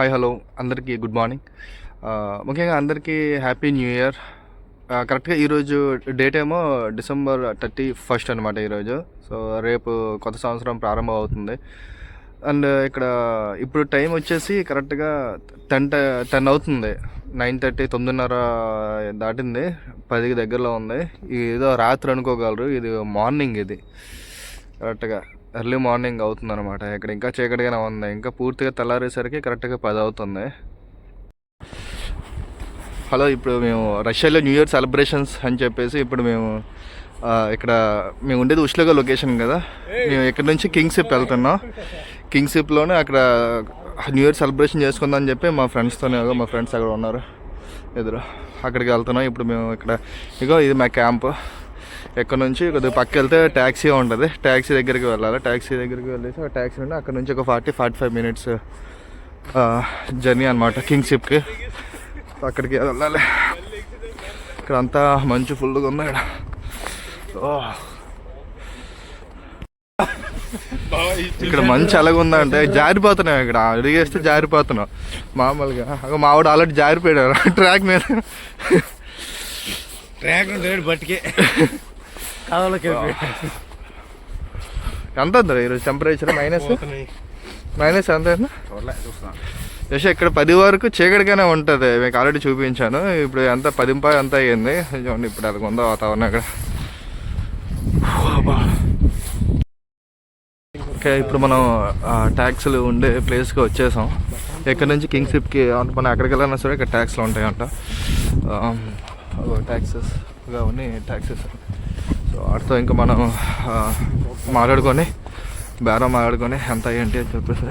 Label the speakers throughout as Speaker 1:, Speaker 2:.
Speaker 1: Hi hello అందరికీ good morning ముఖ్యంగా అందరికీ హ్యాపీ న్యూ ఇయర్ కరెక్ట్గా ఈరోజు డేట్ ఏమో డిసెంబర్ థర్టీ ఫస్ట్ అనమాట ఈరోజు. సో రేపు కొత్త సంవత్సరం ప్రారంభం అవుతుంది. అండ్ ఇక్కడ ఇప్పుడు టైం వచ్చేసి కరెక్ట్గా టెన్ టెన్ అవుతుంది. నైన్ థర్టీ తొమ్మిదిన్నర దాటింది. పదికి దగ్గరలో ఉంది. ఏదో రాత్రి అనుకోగలరు. ఇది మార్నింగ్ ఇది. కరెక్ట్గా ఎర్లీ మార్నింగ్ అవుతుంది అనమాట ఇక్కడ ఇంకా చీకటిగానే ఉంది. ఇంకా పూర్తిగా తెల్లారేసరికి కరెక్ట్గా పది అవుతుంది. హలో ఇప్పుడు మేము రష్యాలో న్యూ ఇయర్ సెలబ్రేషన్స్ అని చెప్పేసి ఇప్పుడు మేము ఇక్కడ మేము ఉండేది ఉష్లగా లొకేషన్ కదా. మేము ఇక్కడ నుంచి కింగ్షిప్ వెళ్తున్నాం. కింగ్షిప్లోనే అక్కడ న్యూ ఇయర్ సెలబ్రేషన్ చేసుకుందాం అని చెప్పి మా ఫ్రెండ్స్తోనే మా ఫ్రెండ్స్ అక్కడ ఉన్నారు. ఎదురు అక్కడికి వెళ్తున్నాం. ఇప్పుడు మేము ఇక్కడ ఇగో ఇది మా క్యాంప్. ఎక్కడ నుంచి కొద్దిగా పక్క వెళ్తే ట్యాక్సీ ఉంటుంది. ట్యాక్సీ దగ్గరికి వెళ్ళాలి. ట్యాక్సీ దగ్గరికి వెళ్ళేసి ఆ ట్యాక్సీ నుండి అక్కడ నుంచి ఒక forty forty five minutes journey అనమాట కింగ్షిప్కి అక్కడికి వెళ్ళాలి. ఇక్కడ అంతా మంచు ఫుల్గా ఉంది ఇక్కడ. ఓ. ఇక్కడ మంచి అలాగుందంటే జారిపోతున్నాం ఇక్కడ. అడిగేస్తే జారిపోతున్నాం మామూలుగా. మావాడు ఆల్రెడీ జారిపోయాడు. ట్రాక్ మీద.
Speaker 2: ట్రాక్ ఉంటాడు బట్టికే
Speaker 1: ఎంత ఉంది ఈరోజు టెంపరేచర్ మైనస్ మైనస్ ఎంత యశ్ ఇక్కడ పది వరకు చీకటిగానే ఉంటుంది. మీకు ఆల్రెడీ చూపించాను. ఇప్పుడు ఎంత పదింపై ఎంత అయ్యింది? చూడండి ఇప్పుడు అది ఉందో వాతావరణం ఇక్కడ. ఓకే ఇప్పుడు మనం ట్యాక్స్లు ఉండే ప్లేస్కి వచ్చేసాం. ఇక్కడ నుంచి? కింగ్ షిప్కి మనం ఎక్కడికి వెళ్ళినా సరే ఇక్కడ ట్యాక్స్లు ఉంటాయంట. ట్యాక్సెస్ అవన్నీ ట్యాక్సెస్ సో వాటితో ఇంకా మనం మాట్లాడుకొని బేరం మాట్లాడుకొని ఎంత ఏంటి అని చెప్పేసి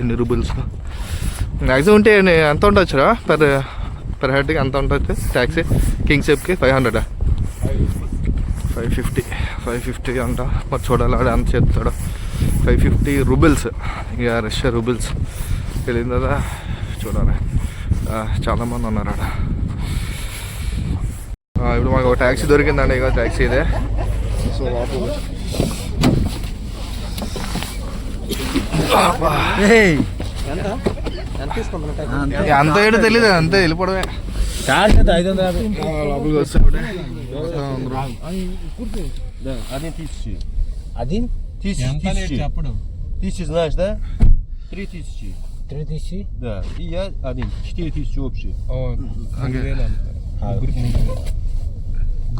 Speaker 1: ఎన్ని రూబుల్స్ మ్యాక్సిమం ఉంటే ఎంత ఉండొచ్చురా? పర్ పర్ హెడ్కి ఎంత ఉంటుంది ట్యాక్సీ కింగ్ షేప్కి ఫైవ్ హండ్రెడా ఫైవ్ ఫిఫ్టీ ఫైవ్ ఫిఫ్టీ అంట. మరి చూడాలి ఆడ ఎంత చెప్తాడు ఫైవ్ ఫిఫ్టీ రూబిల్స్ ఇక రష్యా రూబిల్స్ తెలియదు కదా చూడాలి. చాలామంది ఉన్నారు ఆడ. ఇప్పుడు మాకు ఒక ట్యాక్సీ దొరికిందండి ఇక ట్యాక్సీ ఇదే
Speaker 2: ఎంత ఎంత తీసుకుంటున్నా
Speaker 1: ఇక అంత ఏంటో తెలియదు అంతే వెళ్ళిపోవడమే
Speaker 2: చార్జ్ ఐదు వందల యాభై
Speaker 1: లోపలికి వస్తే కూడా
Speaker 3: Один тысячи.
Speaker 2: అది
Speaker 3: Тысячи, тысячи. Тысячи знаешь, да? Три тысячи.
Speaker 2: త్రీ తీసి
Speaker 3: Да. И я один. Четыре тысячи общие.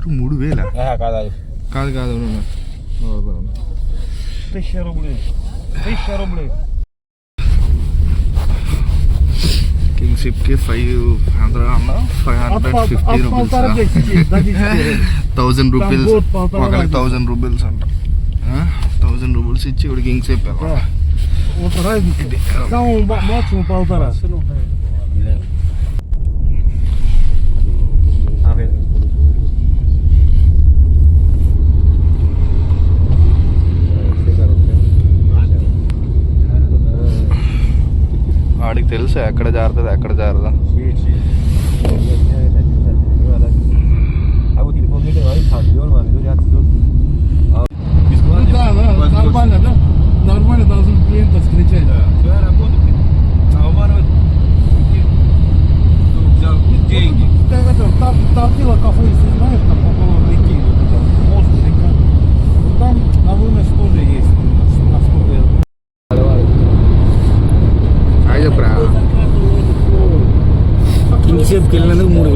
Speaker 1: ముగ్గురు మూడు వేల
Speaker 2: కాదు
Speaker 1: కాదు కింగ్షిప్కి ఫైవ్ హండ్రెడ్ అన్న five hundred fifty rupees thousand rupees ఒకరికి థౌజండ్ రూపీస్ అంట థౌజండ్ రూపీస్ ఇచ్చి ఇప్పుడు కింగ్షిప్ వెళ్ళాలి వాడికి తెలుసు ఎక్కడ జారుతుంది ఎక్కడ జారదా.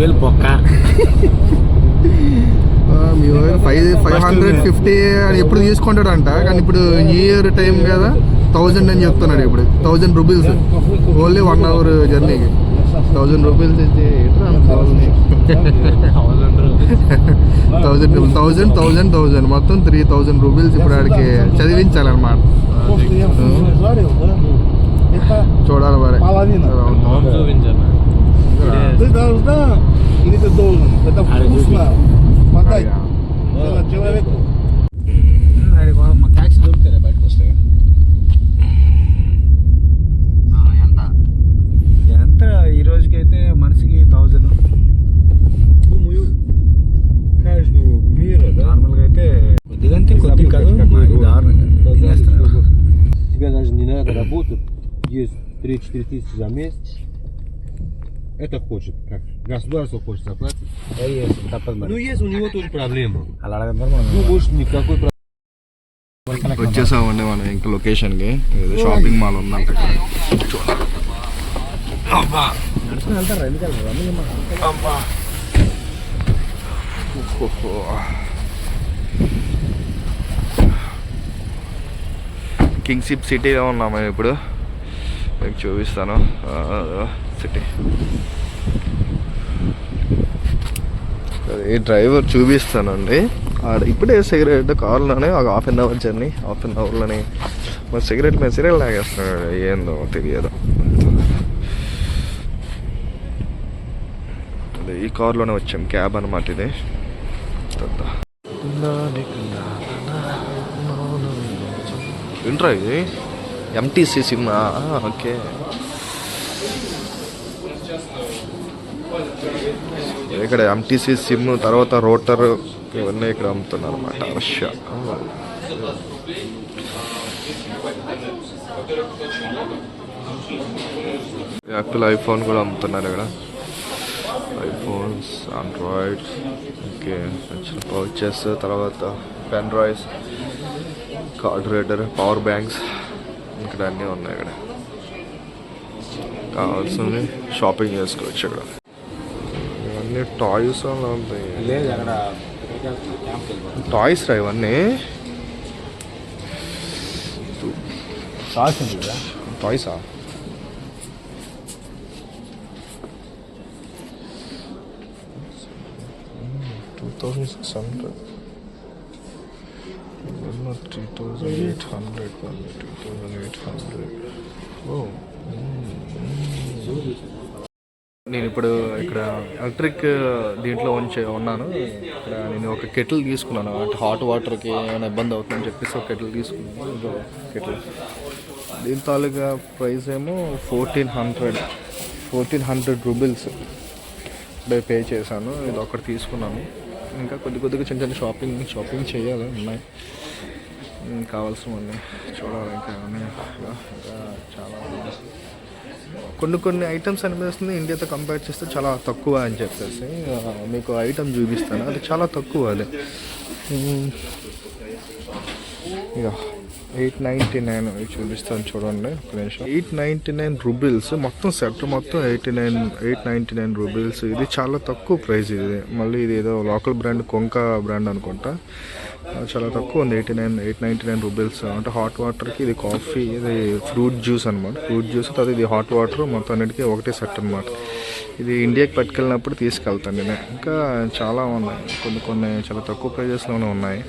Speaker 2: వేలు పొక్క
Speaker 1: ఫైవ్ ఫైవ్ హండ్రెడ్ ఫిఫ్టీ అని ఎప్పుడు తీసుకుంటాడంట. కానీ ఇప్పుడు న్యూ ఇయర్ టైం కదా థౌజండ్ అని చెప్తున్నాడు ఇప్పుడు. Thousand rupees. Only one hour జర్నీకి thousand rupees అయితే థౌజండ్? థౌజండ్ థౌజండ్ థౌజండ్ మొత్తం త్రీ థౌజండ్ రూపీస్ ఇప్పుడు ఆడికి చదివించాలన్నమాట.
Speaker 4: చూడాలి
Speaker 1: మరి.
Speaker 4: жарил, да? Это
Speaker 1: చూడాలి మరి
Speaker 4: Половина. ты должна или ты должен? Это вкусно. Подай чело- человеку.
Speaker 2: మా ట్యాక్సీ దొరుకుతారా బయటకు వస్తే ఎంత ఎంత ఈ రోజుకైతే మనిషికి థౌజండ్
Speaker 3: Думаю, каждого мира, да?
Speaker 2: నార్మల్గా అయితే కొద్దిగంతే కొద్ది కాదు మరి దారుణంగా తినేస్తున్నారు.
Speaker 3: Тебе даже не надо работать. есть 3-4 тысячи за месяц. Это хочет, как государство хочет заплатить.
Speaker 2: ఏ చేస్తుంది తప్పదు
Speaker 3: Ну,
Speaker 2: మరి
Speaker 3: есть у него тоже проблема.
Speaker 2: అలా అడగదు మనం
Speaker 3: Ну, может, никакой проблемы.
Speaker 1: వచ్చేసామండి మనం ఇంకా లొకేషన్కి ఏదో షాపింగ్ మాల్ ఉందంట ఇక్కడ చూడాలి అబ్బా
Speaker 2: నడుచుకుని వెళ్తారు ఎందుకు వెళ్తారు అందుకే మనం
Speaker 1: అబ్బా ఓహో. కింగ్ సిప్ సిటీలో ఉన్నాము ఇప్పుడు మీకు చూపిస్తాను సిటీ ఈ డ్రైవర్ చూపిస్తానండి ఆడ ఇప్పుడే సిగరెట్ కార్లోనే ఒక half an hour journey half an అవర్లోనే మరి సిగరెట్ మీద సిగరెట్ లాగేస్తున్నాడు ఏందో తెలియదు అదే ఈ కార్లోనే వచ్చాం క్యాబ్ అనమాట ఇది ఏంట్రా ఇది ఎంటీసీ సిమ్ ఓకే ఇక్కడ ఎంటీసీ సిమ్ తర్వాత రోటర్ ఇవన్నీ ఇక్కడ అమ్ముతున్నారు అనమాట రష్యా యాపిల్ ah. ఐఫోన్ కూడా అమ్ముతున్నారు ఇక్కడ. ఐఫోన్స్ ఆండ్రాయిడ్స్ ఓకే వచ్చిన పౌచెస్ తర్వాత pen drives card reader power banks ఇక్కడ అన్నీ ఉన్నాయి ఇక్కడ. కావాల్సింది షాపింగ్ చేసుకోవచ్చు ఇక్కడ ఇవన్నీ టాయ్స్ అలా ఉంటాయి.
Speaker 2: లేదు అక్కడ క్యాంప్కి వెళ్ళిపోతాం
Speaker 1: టాయ్స్ రా ఇవన్నీ?
Speaker 2: సాల్స్ ఉంది కదా?
Speaker 1: టాయ్సా two thousand six hundred three thousand eight hundred two thousand eight hundred ఓ నేను ఇప్పుడు ఇక్కడ ఎలక్ట్రిక్ uh, దీంట్లో ఉంచి ఉన్నాను. ఇక్కడ నేను ఒక కెటిల్ తీసుకున్నాను. అంటే హాట్ వాటర్కి ఏమైనా ఇబ్బంది అవుతుందని చెప్పేసి ఒక కెటిల్ తీసుకున్నాను. కెటిల్ దీని తాలూకా ప్రైస్ ఏమో fourteen hundred fourteen hundred roubles ఇప్పుడే పే చేశాను. ఇది ఒకటి తీసుకున్నాను. ఇంకా కొద్ది కొద్దిగా చిన్న చిన్న షాపింగ్ షాపింగ్ చేయాలి. ఉన్నాయి. కావాల్సినవన్నీ చూడాలి ఇంకా ఇంకా చాలా కొన్ని కొన్ని ఐటమ్స్ అనిపిస్తుంది ఇండియాతో కంపేర్ చేస్తే చాలా తక్కువ అని చెప్పేసి మీకు ఐటమ్ చూపిస్తాను. అది చాలా తక్కువ అది. ఇక ఎయిట్ నైంటీ నైన్ చూపిస్తాను చూడండి ఒక నిమిషం. ఎయిట్ నైంటీ నైన్ రూబిల్స్ మొత్తం సెట్ మొత్తం eighty nine eight ninety nine roubles. ఇది చాలా తక్కువ ప్రైస్ ఇది. మళ్ళీ ఇది ఏదో లోకల్ బ్రాండ్ కొంక బ్రాండ్ అనుకుంటా. చాలా తక్కువ ఉంది eighty nine eight ninety nine roubles. అంటే హాట్ వాటర్కి ఇది కాఫీ ఇది ఫ్రూట్ జ్యూస్ అనమాట ఫ్రూట్ జ్యూస్ తర్వాత ఇది హాట్ వాటర్ మొత్తం అన్నిటికీ ఒకటే సెట్ అనమాట ఇది ఇండియాకి పట్టుకెళ్ళినప్పుడు తీసుకెళ్తాను నేను. ఇంకా చాలా ఉన్నాయి కొన్ని కొన్ని చాలా తక్కువ ప్రైజెస్లోనే ఉన్నాయి.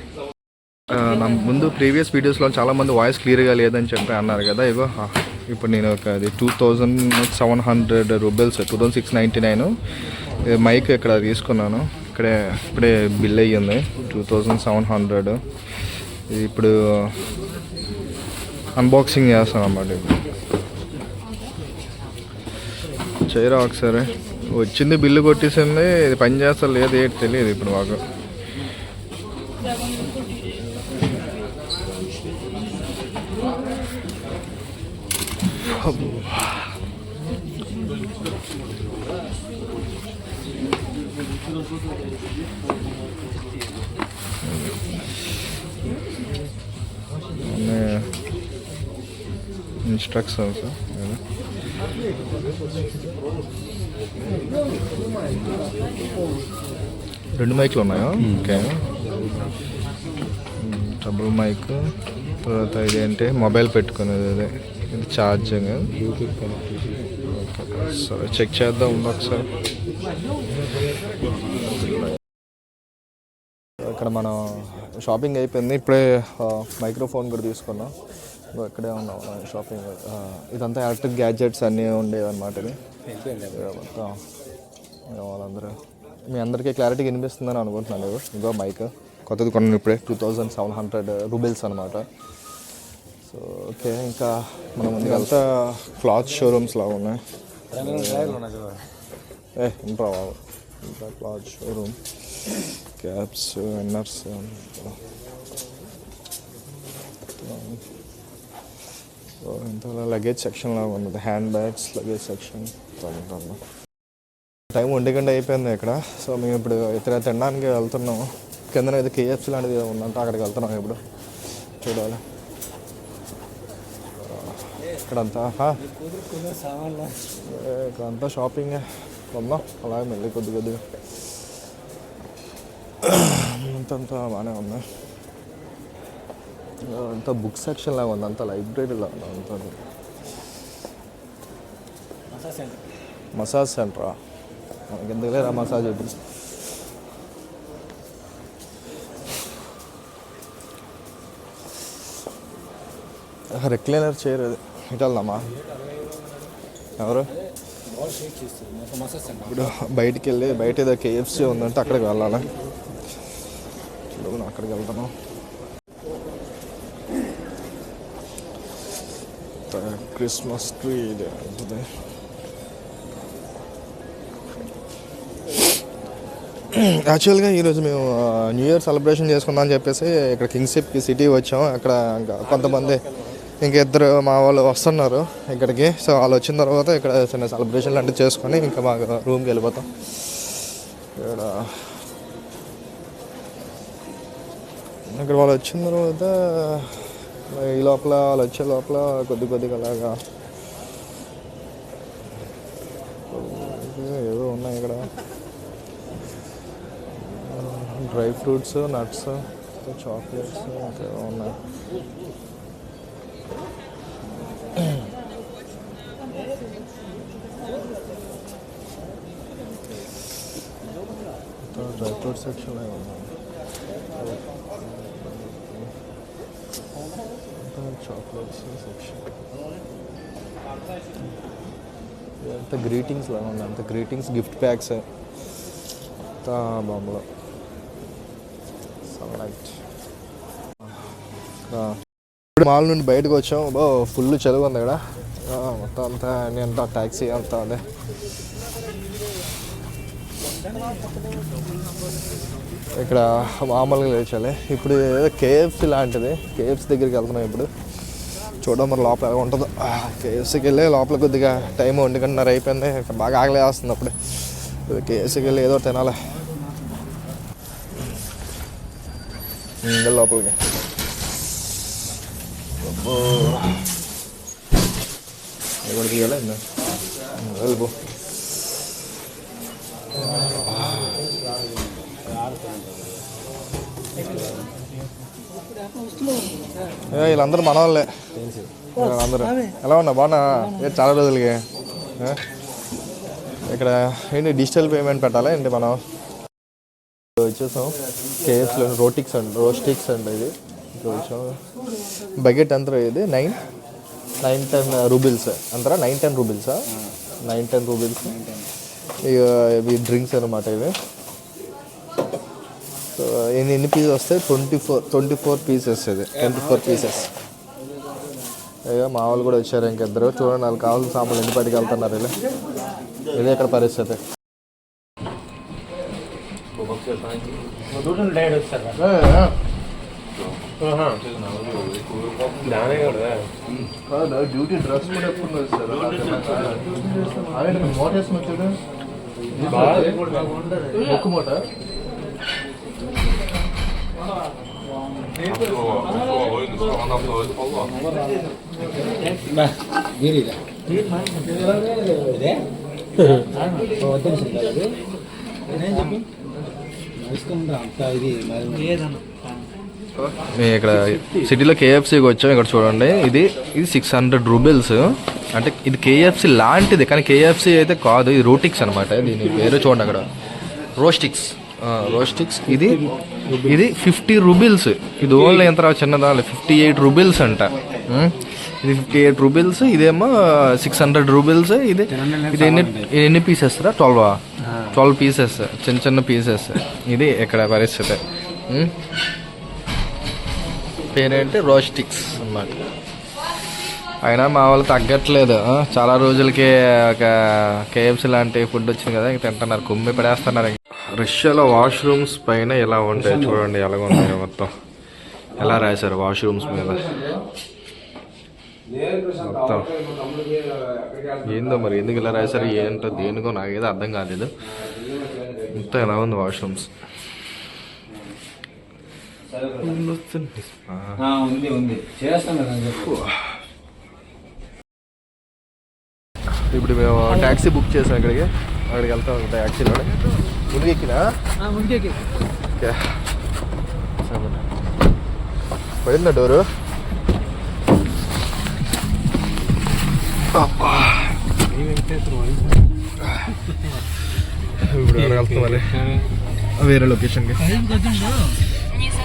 Speaker 1: నా ముందు ప్రీవియస్ వీడియోస్లో చాలా మంది వాయిస్ క్లియర్గా లేదని చెప్పి అన్నారు కదా ఇగో ఇప్పుడు నేను ఒక అది two thousand seven hundred roubles two thousand six ninety nine mic ఇక్కడ తీసుకున్నాను. ఇక్కడే ఇప్పుడే బిల్ అయ్యింది టూ థౌజండ్ సెవెన్ హండ్రెడ్. ఇది ఇప్పుడు అన్బాక్సింగ్ చేస్తాను అన్నమాట చేయరా ఒకసారి? వచ్చింది బిల్లు కొట్టేసింది ఇది పని చేస్తా లేదు ఏంటి తెలియదు ఇప్పుడు మాకు. ఇన్స్ట్రక్షన్స్ రెండు మైక్లు ఉన్నాయా ఓకే డబుల్ మైక్ తర్వాత ఇది ఏంటి మొబైల్ పెట్టుకునేది అదే. ఇది ఛార్జింగ్. సరే చెక్ చేద్దాం ఉండు ఒకసారి ఇక్కడ మనం షాపింగ్ అయిపోయింది. ఇప్పుడే మైక్రోఫోన్ కూడా తీసుకున్నాం. ఇక్కడే ఉన్నాం షాపింగ్. ఇదంతా ఎలక్ట్రిక్ గ్యాడ్జెట్స్ అన్నీ ఉండేవి అనమాట ఇది మొత్తం వాళ్ళందరూ. మీ అందరికీ క్లారిటీగా వినిపిస్తుందని అనుకుంటున్నాను. ఇదిగో మైక్. కొత్తది కొన్నాను ఇప్పుడే. Two thousand seven hundred roubles అనమాట సో ఓకే ఇంకా మనం ఇదంతా క్లాత్ షోరూమ్స్ లాగా ఉన్నాయి. ఏ ఇంట్రా బాబు. ఇంకా క్లాత్ షోరూమ్. క్యాబ్స్ ఎన్నర్స్ సో ఇంత లగేజ్ సెక్షన్ లాగా ఉన్నది handbags luggage section. Time ఒంటి గంట అయిపోయింది ఇక్కడ. సో మేము ఇప్పుడు ఇతర తినడానికి వెళ్తున్నాము. కింద అయితే కేఎఫ్సి లాంటిది ఉందంటే అక్కడికి వెళ్తున్నాం ఇప్పుడు. చూడాలి. ఇక్కడంతా ఇక్కడంతా షాపింగ్ కొందాం అలాగే మళ్ళీ కొద్ది కొద్దిగా అంతంతా బాగానే ఉంది. అంతా బుక్ సెక్షన్ లాగా ఉంది. అంతా లైబ్రరీలో ఉంది. అంతా. మసాజ్ సెంటరా? మనకి ఎందుకు మసాజ్ ఇప్పుడు? రెక్లైనర్ చైర్ అది. ఇటు ఎవరు? ఇప్పుడు బయటికి వెళ్ళి బయట ఏదో కేఎఫ్సీ ఉందంటే అక్కడికి వెళ్ళాలి. చూడు అక్కడికి వెళ్తాను. క్రిస్మస్ ట్రీ ఇది ఉంటుంది యాక్చువల్గా ఈరోజు మేము న్యూ ఇయర్ సెలబ్రేషన్ చేసుకుందాం అని చెప్పేసి ఇక్కడ కింగ్షిప్కి సిటీ వచ్చాం. అక్కడ కొంతమంది ఇంకా ఇద్దరు మా వాళ్ళు వస్తున్నారు ఇక్కడికి. సో వాళ్ళు వచ్చిన తర్వాత ఇక్కడ చిన్న సెలబ్రేషన్ లాంటివి చేసుకొని ఇంకా మాకు రూమ్కి వెళ్ళిపోతాం. ఇక్కడ ఇక్కడ వాళ్ళు వచ్చిన తర్వాత ఈ లోపల వాళ్ళు వచ్చే లోపల కొద్ది కొద్దిగా అలాగా ఏదో ఉన్నాయి ఇక్కడ. డ్రై ఫ్రూట్స్ నట్స్ చాక్లెట్స్ ఇంకా ఉన్నాయి. డ్రై ఫ్రూట్ సెక్షన్ ఉన్నాయి. చాక్లెట్స్ సెక్షన్ అంత గ్రీటింగ్స్ లాగా ఉంది అంత గ్రీటింగ్స్ గిఫ్ట్ ప్యాక్స్ అంత బొమ్మలు సన్లైట్ ఇప్పుడు మాల్ నుండి బయటకు వచ్చాం. బో ఫుల్ చదువు ఉంది ఇక్కడ మొత్తం అంతా నేను అంతా ట్యాక్సీ అంతా అదే ఇక్కడ మామూలుగా లేచాలి. ఇప్పుడు ఏదో కేఎఫ్సి లాంటిది. కేఎఫ్సి దగ్గరికి వెళ్తున్నాం ఇప్పుడు. చూడడం మరి లోపల ఎలా ఉంటుందో. కేఎఫ్సీకి వెళ్ళి లోపల కొద్దిగా టైం ఒంటి అయిపోయింది. ఇక్కడ బాగా ఆగలే వస్తుంది అప్పుడు. కేఎఫ్సీకి వెళ్ళి ఏదో తినాలి. ఇంకా లోపలికి. అబ్బో. ఎవరు కూడా తీయాలా వెళ్ళిపో ఏ, వీళ్ళందరూ మన వాళ్ళే అందరూ. ఎలా ఉన్నా బాగున్నా ఏ, చాలా రోజులకి. ఇక్కడ ఏంటి డిజిటల్ పేమెంట్ పెట్టాలా ఏంటి మనం? వచ్చేసాం. కేఎఫ్లో రోటిక్స్ అండి రోస్టిక్స్ అండి ఇది. బకెట్ ఎంత ఇది నైన్ నైన్ టెన్ రూబిల్స్ అంతరా నైన్ టెన్ రూబిల్సా నైన్ టెన్ రూబిల్స్ ఇక ఇవి డ్రింక్స్ అనమాట ఇవి సో ఎన్ని ఎన్ని పీసెస్ వస్తాయి twenty four twenty four pieces ఇది ట్వంటీ ఫోర్ పీసెస్ అయ్యో మా వాళ్ళు కూడా వచ్చారు ఇంకిద్దరు చూడండి వాళ్ళు కావాల్సిన సామాన్లు ఎన్ని పట్టుకు వెళ్తున్నారు ఇలా ఇదే ఇక్కడ పరిస్థితి డ్యూటీ డ్రెస్ కూడా ఎప్పుడు వచ్చారు మోట వేసుకుని వచ్చాడు? బుక్ మూట?
Speaker 2: చెప్పి నడుచుకుంటా అంత ఇది మరి
Speaker 1: మేము ఇక్కడ సిటీలో కేఎఫ్సీకి వచ్చాం ఇక్కడ చూడండి. ఇది ఇది సిక్స్ హండ్రెడ్ రూబిల్స్ అంటే ఇది కేఎఫ్సీ లాంటిది కానీ కేఎఫ్సీ అయితే కాదు ఇది రోటిక్స్ అనమాట దీని పేరు చూడండి అక్కడ. రోస్టిక్స్. రోస్టిక్స్. ఇది ఇది ఫిఫ్టీ రూబిల్స్ ఇది ఓన్లీ ఎంత చిన్నదా? ఫిఫ్టీ ఎయిట్ రూబిల్స్ అంట. ఇది ఫిఫ్టీ ఎయిట్ రూబిల్స్ ఇదేమో సిక్స్ హండ్రెడ్ రూబిల్స్ ఇది ఇది ఎన్ని ఎన్ని పీసెస్ రా? ట్వెల్వ్ ట్వెల్వ్ పీసెస్ చిన్న చిన్న పీసెస్ ఇది ఇక్కడ పరిస్థితి? పేరేంటి? రోస్టిక్స్ అన్నమాట. అయినా మా వాళ్ళు తగ్గట్లేదు. చాలా రోజులకి ఒక కేఎఫ్సీ లాంటి ఫుడ్ వచ్చింది కదా ఇంక తింటున్నారు. కుమ్మి పడేస్తున్నారు రష్యాలో వాష్రూమ్స్ పైన ఎలా ఉంటాయి చూడండి ఎలా ఉంటాయి మొత్తం. ఎలా రాశారు వాష్రూమ్స్ మీద? మొత్తం. ఏందో మరి ఎందుకు ఇలా రాశారు ఏంటో దేనికో నాకేదో అర్థం కాలేదు. మొత్తం ఎలా ఉంది వాష్రూమ్స్?
Speaker 5: ఉంది ఉంది. చేస్తాం కదా చెప్పు.
Speaker 1: ఇప్పుడు మేము ట్యాక్సీ బుక్ చేసాం ఇక్కడికి. అక్కడికి వెళ్తాం ట్యాక్సీలో ముందుకు ఎక్కినా
Speaker 5: ముందుకి
Speaker 1: ఓకే. పడిందా డోరు? అబ్బా. ఇప్పుడు వెళ్తాం వేరే లొకేషన్కి.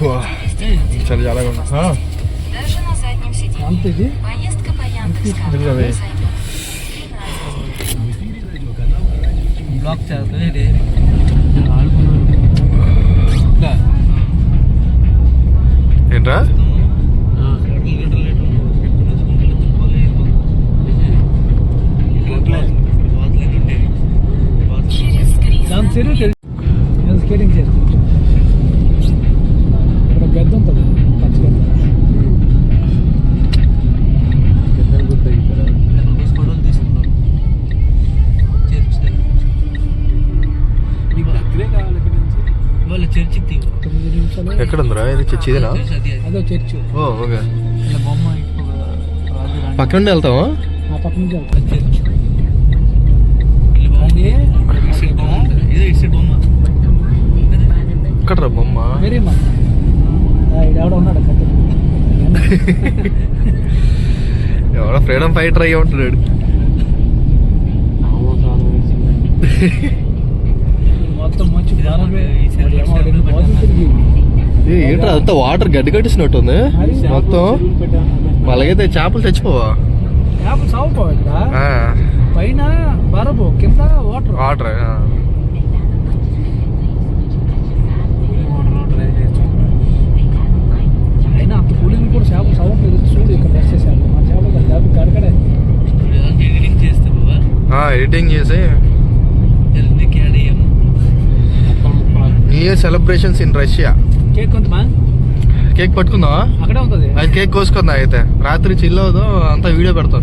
Speaker 1: వా. చాలా చాలా ఉంది ఆ,
Speaker 6: Даже на заднем сиденье.
Speaker 5: అంత ఇది
Speaker 6: Поездка по Яндекс.Карту.
Speaker 1: Державы.
Speaker 5: బ్లాక్ చేస్తుంది
Speaker 1: ఏంట్రా
Speaker 6: Через
Speaker 5: దాని చెరువు తెలుసు స్కేటింగ్ చేసుకోవచ్చు
Speaker 1: ఎక్కడ ఉందిరా ఇది చచ్చిదేనా
Speaker 5: అదో చర్చ్
Speaker 1: ఓ ఓకే. పక్కన నుండి వెళ్తావా?
Speaker 5: ఆ పక్క నుంచి వెళ్తాం
Speaker 7: చర్చ్. ఇలా బొమ్మ.
Speaker 5: వెరీ ఎవడ ఉన్నాడు కథ
Speaker 1: ఎవడో ఫ్రీడమ్ ఫైటర్ అయ్యి ఉంటున్నాడు
Speaker 5: మొత్తం మంచి
Speaker 1: ఏంట్రా అంతా వాటర్ గడ్డి కట్టిసినట్టుంది మొత్తం. అలాగైతే చేపలు చచ్చిపోవా
Speaker 5: చేపలు సాగుపోవు పైన కింద వాటర్
Speaker 1: వాటర్ ఆ.
Speaker 5: అయినా అంత కూలింగ్ కూడా చేపలు సాగట్లేదు చూడు ఇక్కడ బస్ చేశారు. మా చేపలు కాదు, చేపలు కడకడే.
Speaker 7: ఎడిటింగ్ చేస్తే
Speaker 1: ఎడిటింగ్ చేసి new year celebrations in Russia
Speaker 5: cake కొంతమా
Speaker 1: cake పట్టుకుందావా
Speaker 5: అక్కడే ఉంటుంది.
Speaker 1: అది కేక్ కోసుకుందా అయితే. రాత్రి చిల్ అంతా వీడియో పెడతాం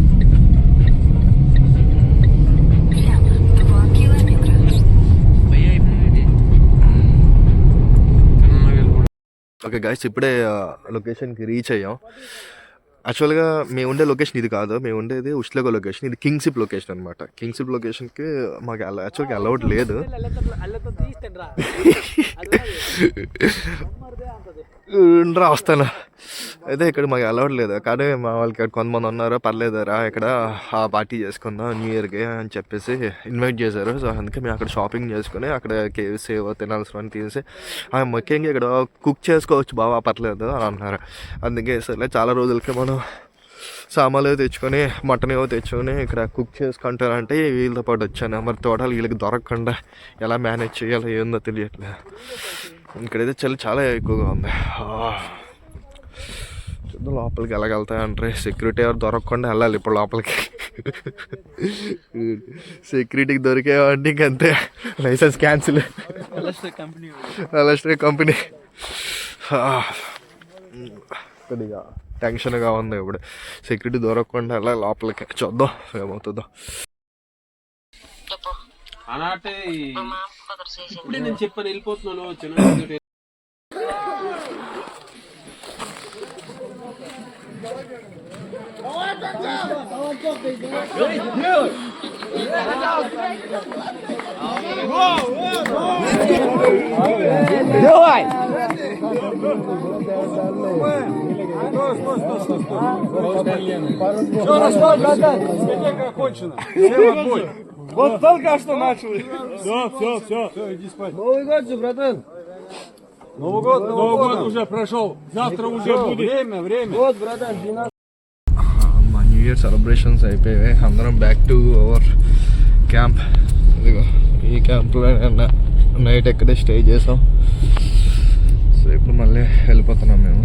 Speaker 1: ఓకే గాయస్ ఇప్పుడే లొకేషన్కి రీచ్ అయ్యాం. యాక్చువల్గా మేము ఉండే లొకేషన్ ఇది కాదు. మేము ఉండేది ఉష్లగో లొకేషన్ ఇది కింగ్సిప్ లొకేషన్ అనమాట కింగ్సిప్ లొకేషన్కి మాకు అలా యాక్చువల్గా అలౌడ్ లేదు. రా వస్తాను. అయితే ఇక్కడ మాకు అలవాటు లేదు. కానీ మా వాళ్ళకి ఇక్కడ కొంతమంది ఉన్నారు పర్లేదు రా ఇక్కడ ఆ పార్టీ చేసుకుందాం న్యూ ఇయర్కి అని చెప్పేసి ఇన్వైట్ చేశారు. సో అందుకే మేము అక్కడ షాపింగ్ చేసుకుని అక్కడ కేవ్స్ తినాల్సిన తీసి ముఖ్యంగా ఇక్కడ కుక్ చేసుకోవచ్చు బాగా పర్లేదు అని అన్నారు. అందుకే సరే చాలా రోజులకి మనం సామాన్లు తెచ్చుకొని మటన్ ఏవో తెచ్చుకొని ఇక్కడ కుక్ చేసుకుంటారంటే వీళ్ళతో పాటు వచ్చాను. మరి తోటలు వీళ్ళకి దొరకకుండా ఎలా మేనేజ్ చేయాలో ఏందో తెలియట్లేదు. ఇక్కడైతే చలి చాలా ఎక్కువగా ఉంది. చూద్దాం లోపలికి ఎలాగెళ్తాయంటే సెక్యూరిటీ ఎవరు దొరకకుండా వెళ్ళాలి ఇప్పుడు లోపలికి. సెక్యూరిటీకి దొరికేవంటే ఇంకంతే. లైసెన్స్ క్యాన్సిల్
Speaker 7: కంపెనీ
Speaker 1: కంపెనీ కొద్దిగా టెన్షన్గా ఉంది ఇప్పుడు. సెక్యూరిటీ దొరకకుండా వెళ్ళాలి లోపలికి. చూద్దాం ఏమవుతుందో.
Speaker 4: అలాంటి
Speaker 6: Мам, подружайся.
Speaker 4: ఇప్పుడే నేను చెప్పాను వెళ్ళిపోతున్నాను చిన్న Все, расклад, братан. Дискотека окончена. Всем отбой. Вот только что начали. Все, все, все. Все, иди спать. Новый год же, братан. Новый год, Новый год уже прошел. Завтра уже будет. Время, время. Вот, братан, 12.
Speaker 1: మా న్యూ ఇయర్ సెలబ్రేషన్స్ అయిపోయాయి అందరం బ్యాక్ టు అవర్ క్యాంప్ ఇదిగో ఈ క్యాంప్లో నైట్ ఎక్కడే స్టే చేసాం సో ఇప్పుడు మళ్ళీ వెళ్ళిపోతున్నాం మేము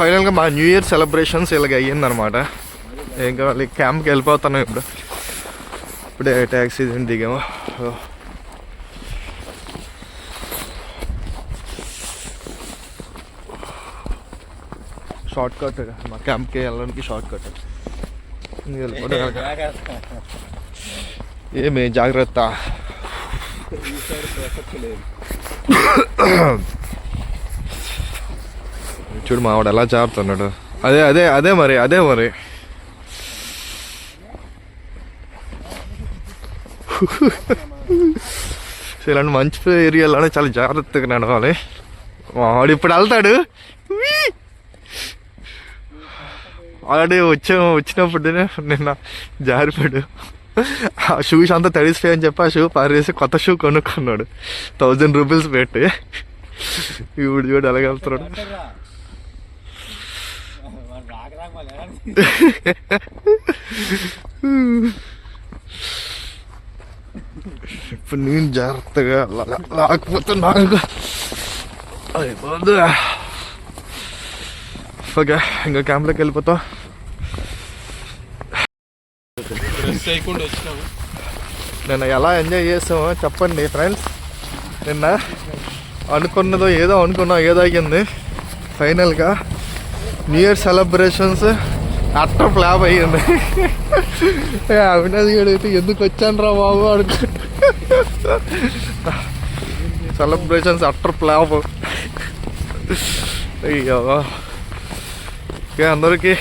Speaker 1: ఫైనల్గా మా న్యూ ఇయర్ సెలబ్రేషన్స్ ఇలాగ అయ్యిందనమాట ఏం కావాలి క్యాంప్కి వెళ్ళిపోతున్నాం ఇప్పుడు ఇప్పుడే ట్యాక్సీ దిగాము షార్ట్ కట్ మా క్యాంప్కి వెళ్ళడానికి షార్ట్ కట్ ఏమి జాగ్రత్త చూడు మావాడు ఎలా జారుతున్నాడు. అదే అదే అదే మరి అదే మరి. సో ఇలాంటి మంచి ఏరియాలోనే చాలా జాగ్రత్తగా నడవాలి. వాడు ఇప్పుడు వెళ్తాడు. ఆల్రెడీ వచ్చే వచ్చినప్పుడు నిన్న జారిపాడు. ఆ షూస్ అంతా తడిసిపోయని చెప్పి ఆ షూ పారేసి కొత్త షూ కొనుక్కున్నాడు. థౌజండ్ రూపీస్ పెట్టి. ఇప్పుడు చూడు ఎలాగ ఇప్పుడు నేను జాగ్రత్తగా లా- లాకపోతే నాకు ఓకే ఇంకా క్యాంప్లోకి వెళ్ళిపోతా. నిన్న ఎలా ఎంజాయ్ చేసామో చెప్పండి ఫ్రెండ్స్. నిన్న అనుకున్నదో ఏదో అనుకున్నా ఏదో అయ్యింది. ఫైనల్గా new year celebrations utter flop అయ్యింది ఏ, అవినాష్ గడు అయితే ఎందుకు వచ్చాను రా బాబు అనుకో సెలబ్రేషన్స్ అట్టర్ ఫ్లాప్ అయ్యో ఓకే అందరికీ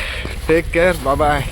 Speaker 1: టేక్ కేర్ బాబాయ్